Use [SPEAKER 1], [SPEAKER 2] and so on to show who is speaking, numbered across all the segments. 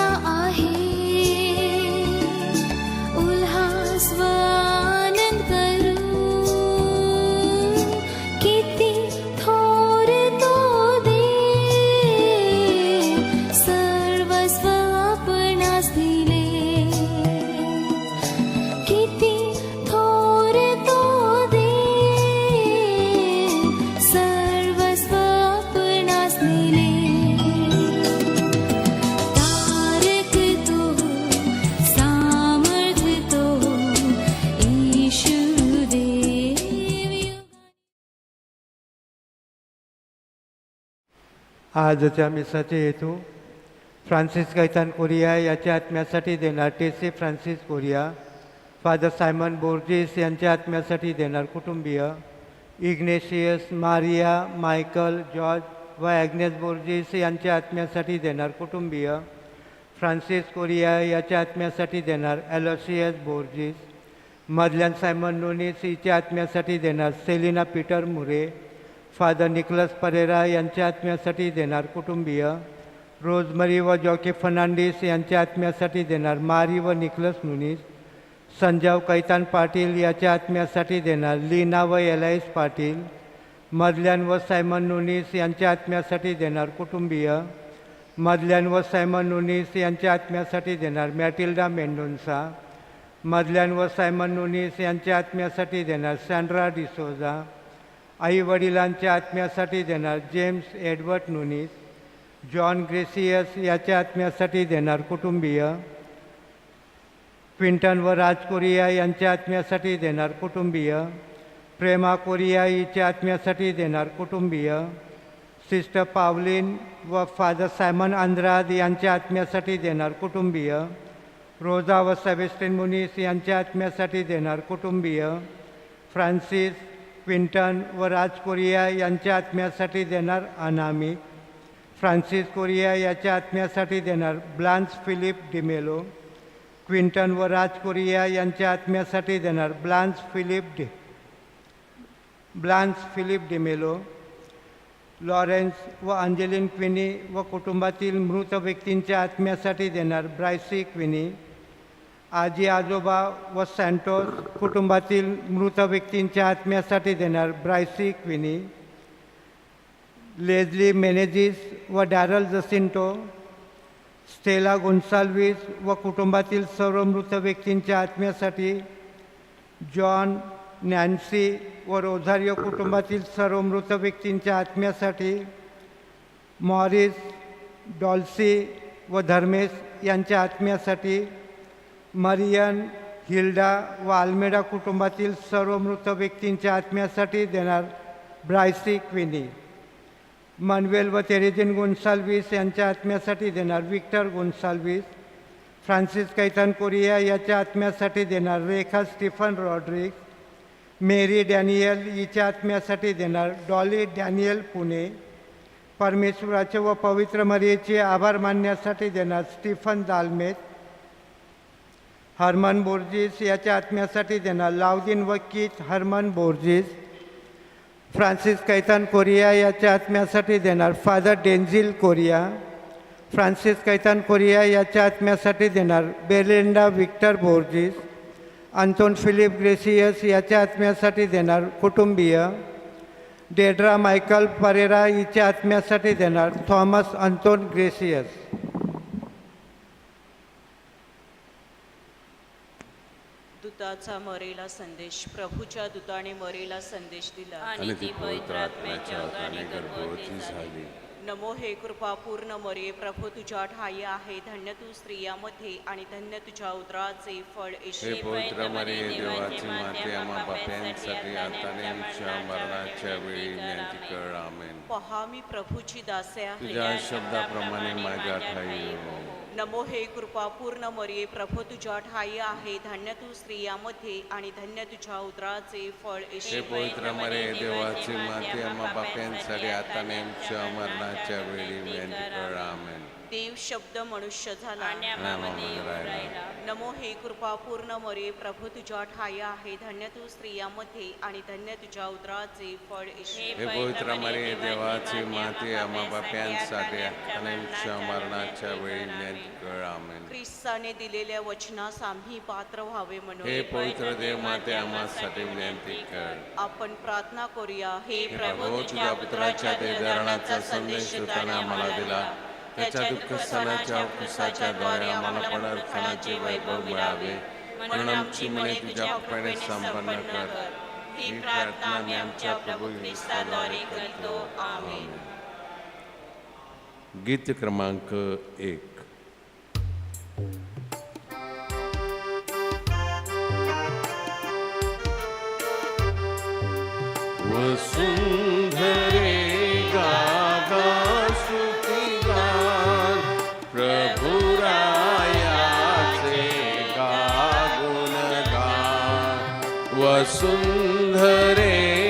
[SPEAKER 1] प्रभूचा आहे।
[SPEAKER 2] आजच्या मिसाचे हेतू फ्रान्सिस कैतान कोरिया याच्या आत्म्यासाठी देणार Tessie Francis Correia father Simon Borges यांच्या आत्म्यासाठी देणार कुटुंबीय इग्नेशियस मारिया मायकल जॉर्ज व ॲग्नेस बोर्जिस यांच्या आत्म्यासाठी देणार कुटुंबीय फ्रान्सिस कोरिया याच्या आत्म्यासाठी देणार ॲलोसियस बोर्जिस मधल्यान सायमन नोनिस हिच्या आत्म्यासाठी देणार Celina Peter Murray father Nicholas Pereira यांच्या आत्म्यासाठी देणार कुटुंबीय. रोजमरी व जॉकी फर्नांडिस यांच्या आत्म्यासाठी देणार मारी व निकलस मुनीस संजव कैतान पाटील याच्या आत्म्यासाठी देणार लीना व एलाईस पाटील. मधल्यान व सायमन नुनीस यांच्या आत्म्यासाठी देणार कुटुंबीय. मधल्यान व सायमन नुनीस यांच्या आत्म्यासाठी देणार मॅटिल्डा मेंडोन्सा. मधल्यान व सायमन नुनीस यांच्या आत्म्यासाठी देणार सँड्रा डिसोजा. आई वडिलांच्या आत्म्यासाठी देणार James Edward Nunes John Gracias याच्या आत्म्यासाठी देणार कुटुंबीय क्विंटन व राज कोरिया यांच्या आत्म्यासाठी देणार कुटुंबीय प्रेमा कोरिया हिच्या आत्म्यासाठी देणार कुटुंबीय सिस्टर पावलिन व फादर सायमन आंद्राद यांच्या आत्म्यासाठी देणार कुटुंबीय रोजा व सेबेस्टिन मुनीस यांच्या आत्म्यासाठी देणार कुटुंबीय फ्रान्सिस क्विंटन व राज कोरिया यांच्या आत्म्यासाठी देणार अनामी. फ्रान्सिस कोरिया याच्या आत्म्यासाठी देणार ब्लान्स फिलिप डिमेलो क्विंटन व राज कोरिया यांच्या आत्म्यासाठी देणार Blanche Philip D Blanche Philip D'Mello Lawrence व अंजेलिन क्विनी व कुटुंबातील मृत व्यक्तींच्या आत्म्यासाठी देणार ब्रायसी क्विनी. आजी आजोबा व सँटोस कुटुंबातील मृत व्यक्तींच्या आत्म्यासाठी देणार ब्रायसी क्विनी लेझली मेनेजिस व डॅरल जसिंटो स्टेला गोन्साल्विस व कुटुंबातील सर्व मृत व्यक्तींच्या आत्म्यासाठी जॉन नॅन्सी व रोझारिओ कुटुंबातील सर्व मृत व्यक्तींच्या आत्म्यासाठी मॉरिस डॉल्सी व धर्मेश यांच्या आत्म्यासाठी मरियन हिल्डा व आल्मेडा कुटुंबातील सर्व मृत व्यक्तींच्या आत्म्यासाठी देणार ब्रायसी क्विनी. मनवेल व तेरेजिन गोन्साल्विस यांच्या आत्म्यासाठी देणार Victor Gonsalves. Francis Caitan Correia याच्या आत्म्यासाठी देणार Rekha Stephen Rodricks Mary Daniel हिच्या आत्म्यासाठी देणार डॉली डॅनियल पुणे. परमेश्वराचे व पवित्र मरियेचे आभार मानण्यासाठी देणार स्टीफन दालमेत हरमन बोर्जिस याच्या आत्म्यासाठी देणार लावदीन व Herman Borges. Francis Caitan Correia याच्या आत्म्यासाठी देणार father Denzil Correia. Francis Caitan Correia याच्या आत्म्यासाठी देणार Belinda Victor Borges. Anton Philip Gracias याच्या आत्म्यासाठी देणार कुटुंबीय. डेड्रा मायकल परेरा हिच्या आत्म्यासाठी देणार थॉमस अंतोन ग्रेसियस.
[SPEAKER 3] दूताचा मरेला संदेश प्रभूच्या दूताने मरेला संदेश दिला.
[SPEAKER 4] आणि ती पवित्र आत्म्याच्या ओघाने गर्भवती झाली.
[SPEAKER 3] नमो हे कृपा पूर्ण मरे प्रभू तुझ्या ठाई आहे. धन्य तू स्त्रियामध्ये आणि धन्य तुझ्या उदराचे फळ
[SPEAKER 4] हे
[SPEAKER 3] येशू
[SPEAKER 4] पवित्र मरे देवाची माते आम्हा बाप्यांसाठी आता नेमच्या मरणाच्या वेळी विनंती कर. आमेन.
[SPEAKER 3] पहा मी प्रभूची दासे आहे.
[SPEAKER 4] तुझ्या शब्दाप्रमाणे माझ्या ठाई हो.
[SPEAKER 3] नमो हे कृपा पूर्ण मरिये प्रभू तुझ्या ठाई आहे. धन्य तू स्त्रियामध्ये आणि धन्य तुझ्या उदराचे फळ.
[SPEAKER 4] हे पवित्र मरे देवाची माते आम्हा बाप्यांसाठी आता नेमच्या मरणाच्या वेळी विनंती कर. आमेन.
[SPEAKER 3] देव शब्द मनुष्य झाला.
[SPEAKER 4] येऊन राहिला.
[SPEAKER 3] नमो हे कृपा पूर्ण मरे प्रभू तुझ्या ठाई आहे. धन्य तू स्त्रियामध्ये आणि धन्य तुझ्या उदराचे फळ येशू.
[SPEAKER 4] हे पवित्र मरे देवाची माते आम्हा बाप्यांसाठी आणि आमच्या मरणाच्या वेळी आमेन.
[SPEAKER 3] ख्रिस्ताने दिलेल्या वचनास आम्ही पात्र व्हावे
[SPEAKER 4] हे
[SPEAKER 3] म्हणून
[SPEAKER 4] पवित्र देव माते आम्हासाठी विनंती कर
[SPEAKER 3] आपण प्रार्थना करूया. हे
[SPEAKER 4] प्रभू तुझ्या पुत्राच्या देधरणाचा संदेश त्याने आम्हाला दिला. त्याच्या दुःख सणाच्या कुसाच्या द्वारे आम्हाला पुनरुत्थानाचे वैभव मिळावे. म्हणून आमची मने तुझ्या कृपेने संपन्न कर. ही प्रार्थना मी आमच्या प्रभू ख्रिस्ताद्वारे करतो. आमेन. गीत क्रमांक एक. वसू वसुंधरे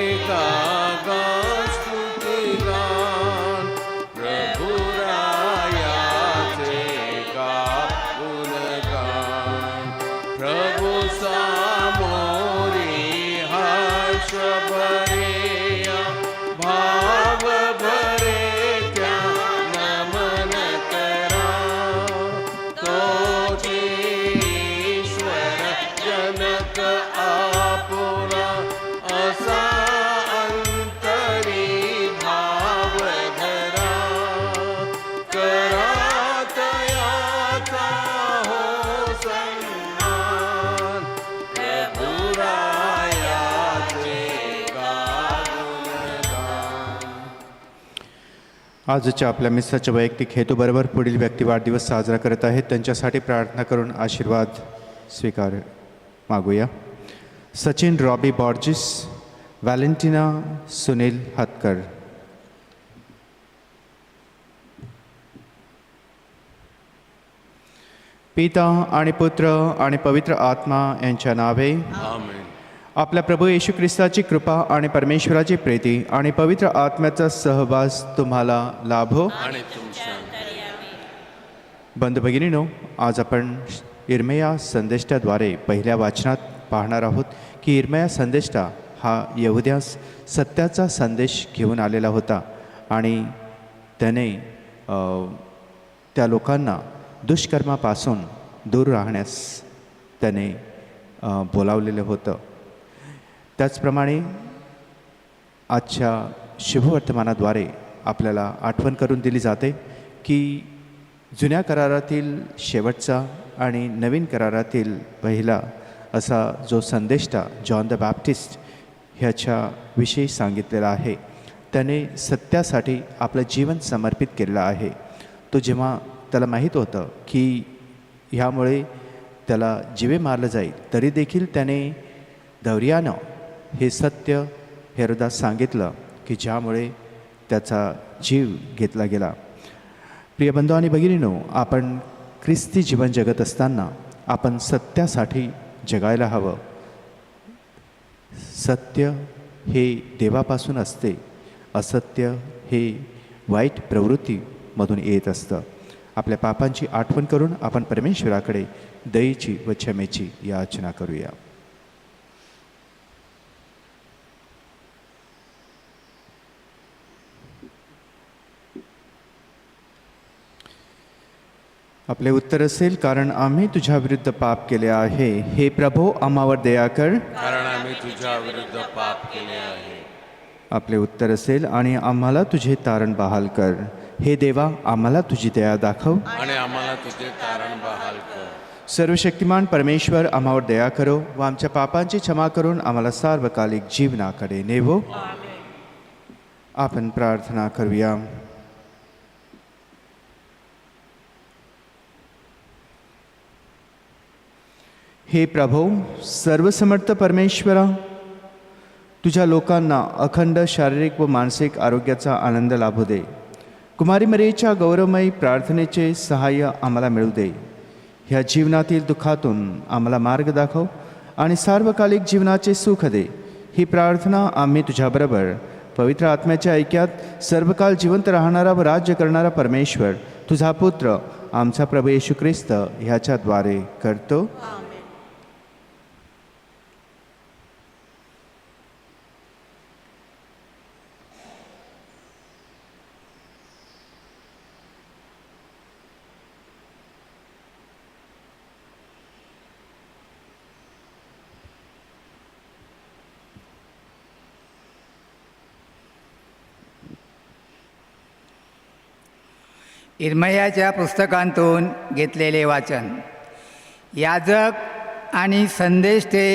[SPEAKER 5] आजच्या आपल्या मिस्साच्या वैयक्तिक हेतूबरोबर पुढील व्यक्ती वाढदिवस साजरा करत आहेत. त्यांच्यासाठी प्रार्थना करून आशीर्वाद स्वीकार मागूया. Sachin Robby Borges Valentina Sunil Hatkar. पिता आणि पुत्र आणि पवित्र आत्मा यांच्या नावे.
[SPEAKER 4] आमेन.
[SPEAKER 5] आपल्या प्रभू येशू ख्रिस्ताची कृपा आणि परमेश्वराची प्रीती आणि पवित्र आत्म्याचा सहवास तुम्हाला लाभो. बंधू भगिनीनो आज आपण इरमया संदेष्टाद्वारे पहिल्या वाचनात पाहणार आहोत की इरमया संदेष्टा हा यहुद्यास सत्याचा संदेश घेऊन आलेला होता आणि त्याने त्या लोकांना दुष्कर्मापासून दूर राहण्यास त्याने बोलावलेलं होतं. त्याचप्रमाणे आजच्या शुभवर्तमानाद्वारे आपल्याला आठवण करून दिली जाते की जुन्या करारातील शेवटचा आणि नवीन करारातील पहिला असा जो संदेष्टा जॉन द बॅप्टिस्ट ह्याच्याविषयी सांगितलेला आहे त्याने सत्यासाठी आपलं जीवन समर्पित केलेलं आहे. तो जेव्हा त्याला माहीत होतं की ह्यामुळे त्याला जीवे मारलं जाईल तरी देखील त्याने धैर्यानं हे सत्य हेरोदास सांगितलं की ज्यामुळे त्याचा जीव घेतला गेला. प्रिय बंधू आणि भगिनीनो आपण ख्रिस्ती जीवन जगत असताना आपण सत्यासाठी जगायला हवं. सत्य हे देवापासून असते. असत्य हे वाईट प्रवृत्तीमधून येत असतं. आपल्या पापांची आठवण करून आपण परमेश्वराकडे दयेची व क्षमेची याचना करूया. आपले उत्तर असेल कारण आम्ही तुझ्या विरुद्ध पाप केले आहे. हे प्रभो आम्हावर दया कर.
[SPEAKER 4] कारण आम्ही तुझ्या विरुद्ध पाप केले आहे.
[SPEAKER 5] आपले उत्तर असेल आणि आम्हाला तुझे तारण बहाल कर. हे देवा आम्हाला तुझी दया दाखव.
[SPEAKER 4] आणि आम्हाला तुझे तारण बहाल कर.
[SPEAKER 5] सर्वशक्तिमान परमेश्वर आम्हावर दया करो. व आमच्या पापांची क्षमा करून आम्हाला सार्वकालिक जीवनाकडे नेवो. आपण प्रार्थना करूया. हे प्रभो सर्वसमर्थ परमेश्वरा तुझ्या लोकांना अखंड शारीरिक व मानसिक आरोग्याचा आनंद लाभू दे. कुमारी मरेच्या गौरवमयी प्रार्थनेचे सहाय्य आम्हाला मिळू दे. ह्या जीवनातील दुःखातून आम्हाला मार्ग दाखव आणि सार्वकालिक जीवनाचे सुख दे. ही प्रार्थना आम्ही तुझ्याबरोबर पवित्र आत्म्याच्या ऐक्यात सर्वकाल जिवंत राहणारा व राज्य करणारा परमेश्वर तुझा पुत्र आमचा प्रभू येशू ख्रिस्त ह्याच्याद्वारे करतो.
[SPEAKER 6] इरमयाच्या पुस्तकांतून घेतलेले वाचन. याजक आणि संदेश ते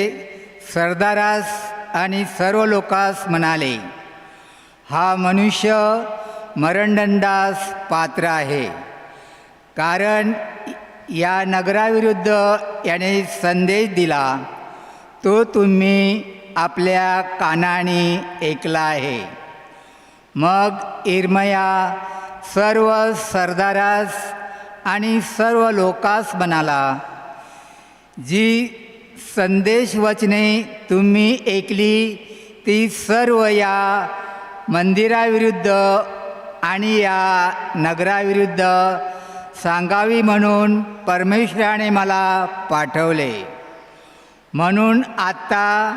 [SPEAKER 6] सरदारास आणि सर्व लोकास म्हणाले हा मनुष्य मरणदंडास पात्र आहे. कारण या नगराविरुद्ध याने संदेश दिला तो तुम्ही आपल्या कानाने ऐकला आहे. मग इरमया सर्व सरदारास आणि सर्व लोकास म्हणाला जी संदेश वचने तुम्ही ऐकली ती सर्व या मंदिराविरुद्ध आणि या नगराविरुद्ध सांगावी म्हणून परमेश्वराने मला पाठवले. म्हणून आत्ता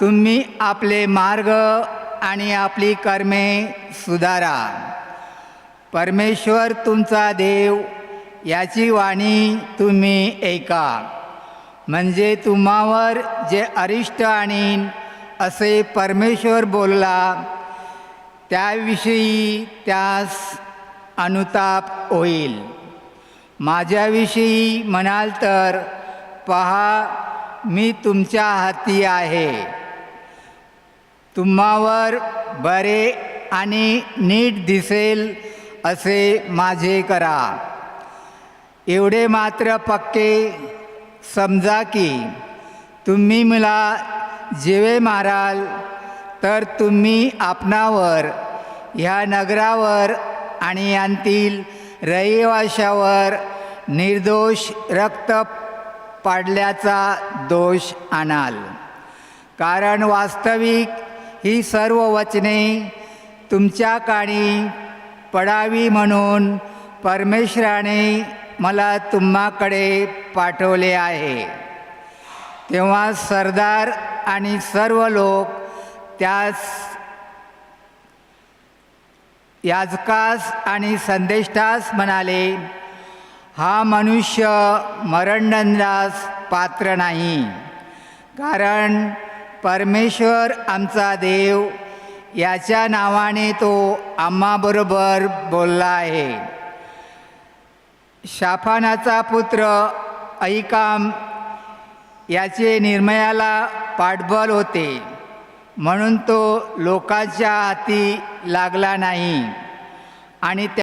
[SPEAKER 6] तुम्ही आपले मार्ग आणि आपली कर्मे सुधारा. परमेश्वर तुमचा देव याची वाणी तुम्ही ऐका. म्हणजे तुम्हावर जे अरिष्ट आणीन असे परमेश्वर बोलला त्याविषयी त्यास अनुताप होईल. माझ्याविषयी म्हणाल तर पहा मी तुमच्या हाती आहे. तुम्हावर बरे आणि नीट दिसेल असे माझे करा. एवढे मात्र पक्के समजा की तुम्ही मला जेवे माराल तर तुम्ही आपणावर ह्या नगरावर आणि यांतील रहिवाशावर निर्दोष रक्त पाडल्याचा दोष आणाल. कारण वास्तविक ही सर्व वचने तुमच्या काणी पडावी म्हणून परमेश्वराने मला तुम्हाकडे पाठवले आहे. तेव्हा सरदार आणि सर्व लोक त्यास याजकास आणि संदेष्टास म्हणाले हा मनुष्य मरणदंडास पात्र नाही कारण परमेश्वर आमचा देव याच्या नावाने तो आम्हाबरोबर बोलला आहे. शाफानाचा पुत्र ऐकाम याचे निर्मयाला पाठबळ होते. म्हणून तो लोकांच्या हाती लागला नाही. आणि त्या